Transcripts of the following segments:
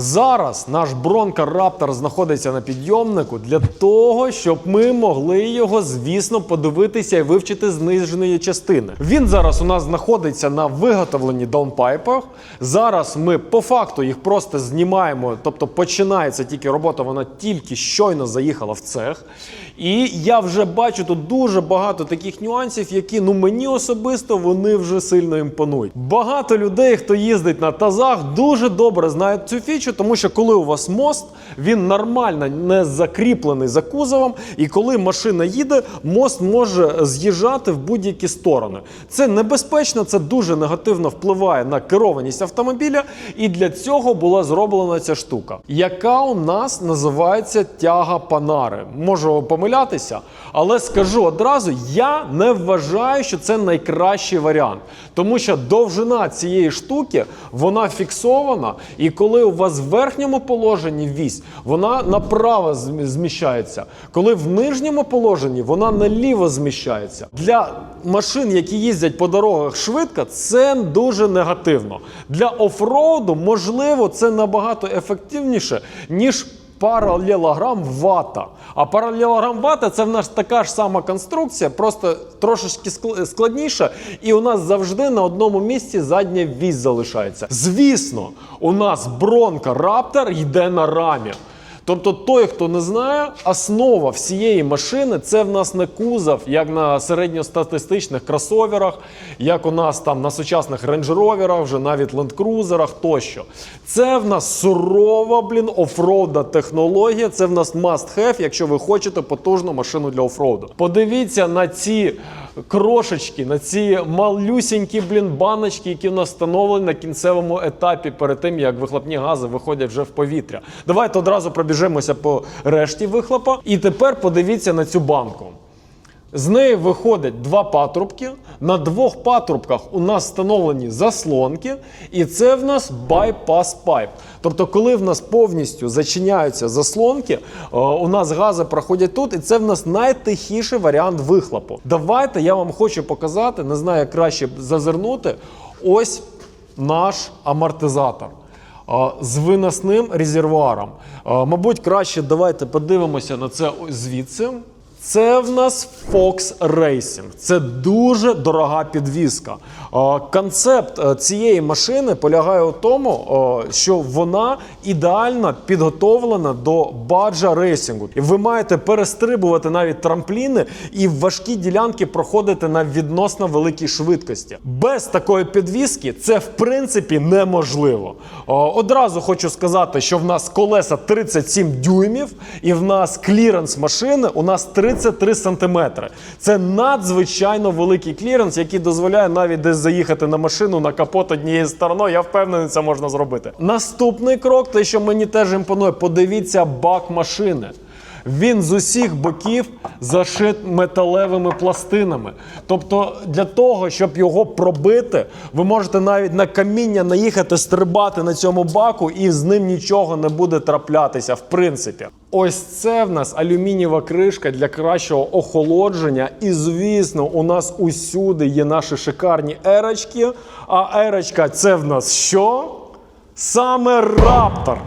Зараз наш Бронко Раптор знаходиться на підйомнику для того, щоб ми могли його, звісно, подивитися і вивчити з нижньої частини. Він зараз у нас знаходиться на виготовленні даунпайпах. Зараз ми по факту їх просто знімаємо, тобто починається тільки робота, вона тільки щойно заїхала в цех. І я вже бачу тут дуже багато таких нюансів, які ну мені особисто вони вже сильно імпонують. Багато людей, хто їздить на тазах, дуже добре знають цю фічу, тому що коли у вас мост, він нормально не закріплений за кузовом, і коли машина їде, мост може з'їжджати в будь-які сторони. Це небезпечно, це дуже негативно впливає на керованість автомобіля, і для цього була зроблена ця штука, яка у нас називається тяга панари. Можу помилятися, але скажу одразу: я не вважаю, що це найкращий варіант, тому що довжина цієї штуки вона фіксована, і коли у вас в верхньому положенні вісь, вона направо зміщається. Коли в нижньому положенні вона наліво зміщається. Для машин, які їздять по дорогах швидко, це дуже негативно. Для офроуду, можливо, це набагато ефективніше, ніж паралелограм вата. А паралелограм вата це в нас така ж сама конструкція, просто трошечки скл- складніша, і у нас завжди на одному місці задня вісь залишається. Звісно, у нас бронка Раптор йде на рамі. Тобто, той, хто не знає, основа всієї машини це в нас не кузов, як на середньостатистичних кросоверах, як у нас там на сучасних рейндж-роверах, вже навіть лендкрузерах тощо. Це в нас сурова, блін, офроуда технологія. Це в нас must have, якщо ви хочете потужну машину для офроуду. Подивіться на ці крошечки, на ці малюсінькі блін баночки, які в нас встановлені на кінцевому етапі перед тим, як вихлопні гази виходять вже в повітря. Давайте одразу пробіжимося по решті вихлопа. І тепер подивіться на цю банку. З неї виходять два патрубки. На двох патрубках у нас встановлені заслонки, і це в нас bypass pipe. Тобто, коли в нас повністю зачиняються заслонки, е, у нас гази проходять тут, і це в нас найтихіший варіант вихлопу. Давайте я вам хочу показати, не знаю, як краще зазирнути. Ось наш амортизатор. З виносним резервуаром. Мабуть, краще давайте подивимося на це звідси. Це в нас Fox Racing. Це дуже дорога підвізка. Е, Концепт е, цієї машини полягає у тому, е, що вона ідеально підготовлена до баджа рейсингу. І ви маєте перестрибувати навіть трампліни і важкі ділянки проходити на відносно великій швидкості. Без такої підвіски це в принципі неможливо. Одразу хочу сказати, що в нас колеса 37 дюймів, і в нас кліренс машини у нас 33 сантиметри. Це надзвичайно великий кліренс, який дозволяє навіть десь заїхати на машину на капот однією стороною. Я впевнений, це можна зробити. Наступний крок, те, що мені теж імпонує, подивіться бак машини. Він з усіх боків зашит металевими пластинами. Тобто, для того, щоб його пробити, ви можете навіть на каміння наїхати, стрибати на цьому баку, і з ним нічого не буде траплятися, в принципі. Ось це в нас алюмінієва кришка для кращого охолодження. І, звісно, у нас усюди є наші шикарні ерочки. А ерочка це в нас що? Саме раптор.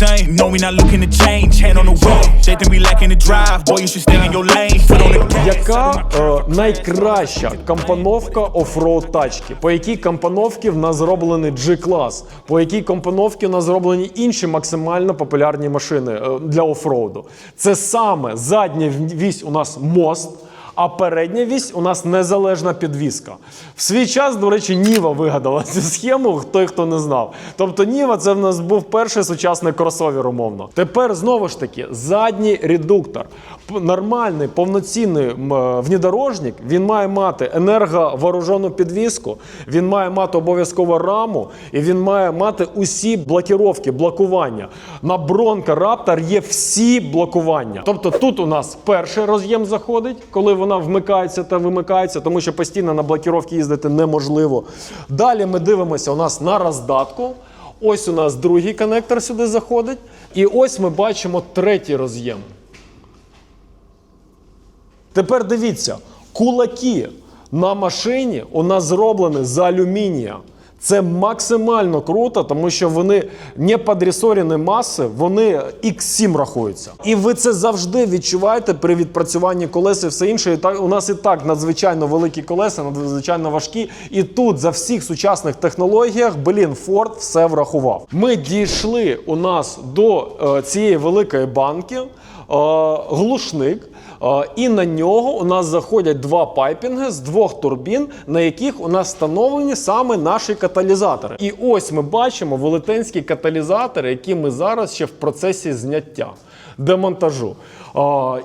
Same. No, we not looking to change. Hand on the wheel, they think we lacking the drive. Boy, you should stay in your lane. Foot on the. Яка е, найкраща компоновка офроуд тачки? По якій компоновці в нас зроблений G-клас? По якій компоновці в нас зроблені інші максимально популярні машини е, для офроуду? Це саме задня вісь у нас мост. А передня вісь у нас незалежна підвіска. В свій час, до речі, Ніва вигадала цю схему, той, хто не знав. Тобто Ніва це в нас був перший сучасний кросовер, умовно. Тепер знову ж таки задній редуктор. Нормальний повноцінний е, внедорожник, він має мати енерговооружену підвіску, він має мати обов'язково раму, і він має мати усі блокіровки, блокування. На Бронко Раптор є всі блокування. Тобто тут у нас перший роз'єм заходить, коли вона вмикається та вимикається, тому що постійно на блокіровки їздити неможливо. Далі ми дивимося у нас на роздатку. Ось у нас другий коннектор сюди заходить. І ось ми бачимо третій роз'єм. Тепер дивіться, кулаки на машині у нас зроблені з алюмінія. Це максимально круто, тому що вони не подрісорені маси, вони X7 рахуються. І ви це завжди відчуваєте при відпрацюванні колес і все інше. І так, у нас і так надзвичайно великі колеса, надзвичайно важкі. І тут за всіх сучасних технологіях, блін, Ford все врахував. Ми дійшли у нас до е, цієї великої банки, е, глушник. І на нього у нас заходять два пайпінги з двох турбін, на яких у нас встановлені саме наші каталізатори. І ось ми бачимо велетенські каталізатори, які ми зараз ще в процесі зняття. Демонтажу.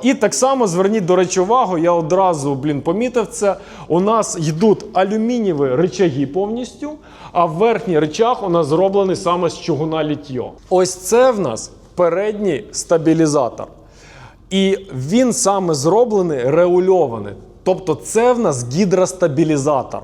І так само зверніть до речі увагу, я одразу блін, помітив це. У нас йдуть алюмінієві рычаги повністю, а верхній рычаг у нас зроблений саме з чугуна літьо. Ось це в нас передній стабілізатор. І він саме зроблений реульований. Тобто це в нас гідростабілізатор.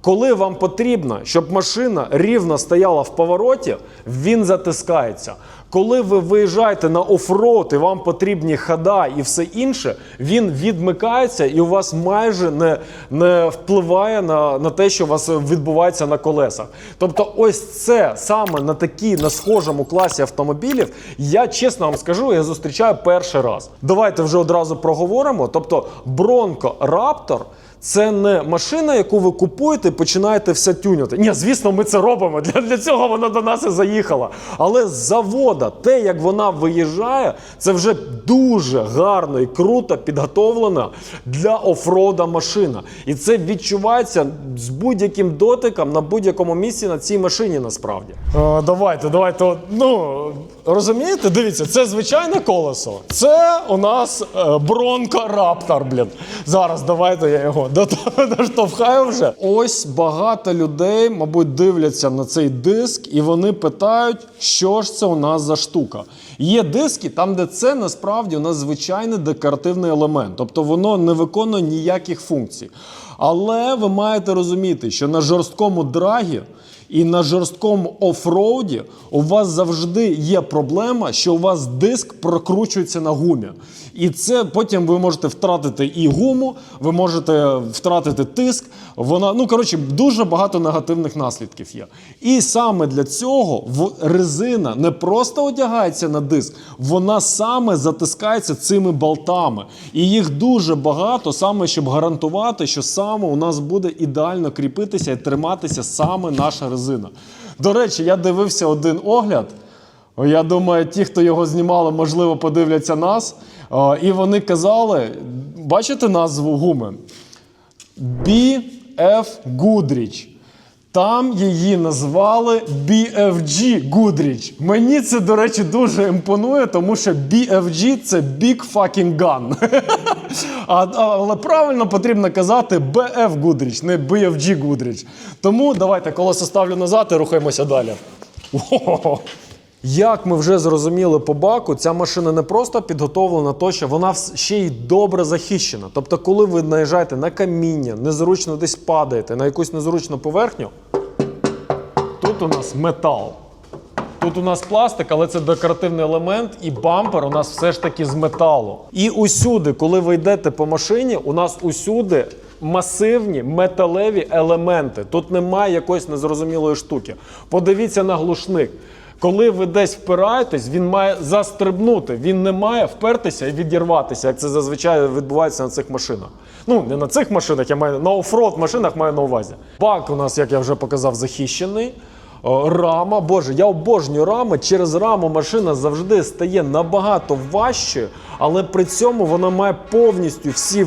Коли вам потрібно, щоб машина рівно стояла в повороті, він затискається. Коли ви виїжджаєте на оффроуд і вам потрібні хода і все інше, він відмикається і у вас майже не, не впливає на, на те, що у вас відбувається на колесах. Тобто, ось це саме на такій, на схожому класі автомобілів, я чесно вам скажу, я зустрічаю перший раз. Давайте вже одразу проговоримо. Тобто, Bronco Raptor це не машина, яку ви купуєте і починаєте все тюняти. Ні, звісно, ми це робимо. Для, для цього вона до нас і заїхала. Але з завода, те, як вона виїжджає, це вже дуже гарно і круто підготовлена для офрода машина. І це відчувається з будь-яким дотиком на будь-якому місці на цій машині насправді. Е, давайте, давайте. Ну розумієте, дивіться, це звичайне колесо. Це у нас е, Bronco Raptor, блін. Зараз давайте я його до того наштовхаю вже. Ось багато людей, мабуть, дивляться на цей диск, і вони питають, що ж це у нас за штука. Є диски, там, де це насправді у нас звичайний декоративний елемент, тобто воно не виконує ніяких функцій. Але ви маєте розуміти, що на жорсткому драгі. І на жорсткому офроуді у вас завжди є проблема, що у вас диск прокручується на гумі. І це потім ви можете втратити і гуму, ви можете втратити тиск. Вона, ну коротше, дуже багато негативних наслідків є. І саме для цього резина не просто одягається на диск, вона саме затискається цими болтами. І їх дуже багато, саме щоб гарантувати, що саме у нас буде ідеально кріпитися і триматися саме наша резина. До речі, я дивився один огляд. Я думаю, ті, хто його знімали, можливо, подивляться нас. І вони казали: бачите назву гуми? BF Goodrich. Там її назвали BFG Goodrich. Мені це, до речі, дуже імпонує, тому що BFG це Big Fucking Gun. а, але правильно потрібно казати BF Goodrich, не BFG Goodrich. Тому давайте колесо ставлю назад і рухаємося далі. Як ми вже зрозуміли по баку, ця машина не просто підготовлена то, що вона ще й добре захищена. Тобто, коли ви наїжджаєте на каміння, незручно десь падаєте на якусь незручну поверхню, тут у нас метал. Тут у нас пластик, але це декоративний елемент, і бампер у нас все ж таки з металу. І усюди, коли ви йдете по машині, у нас усюди масивні металеві елементи. Тут немає якоїсь незрозумілої штуки. Подивіться на глушник. Коли ви десь впираєтесь, він має застрибнути. Він не має впертися і відірватися, як це зазвичай відбувається на цих машинах. Ну, не на цих машинах, я маю на оффроуд машинах маю на увазі. Бак у нас, як я вже показав, захищений. Рама, боже, я обожнюю рами. Через раму машина завжди стає набагато важчою, але при цьому вона має повністю всі е,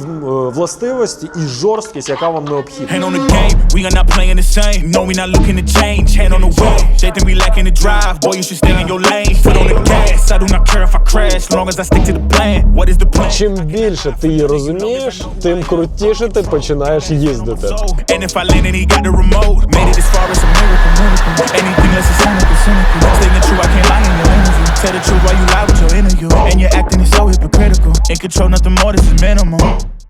властивості і жорсткість, яка вам необхідна. Чим більше ти її розумієш, тим крутіше ти починаєш їздити. Anything less is cynical, cynical. Staying true, I can't lie in Tell the truth while you lie with your interview. And your acting so hypocritical. In control, nothing more, this is minimal.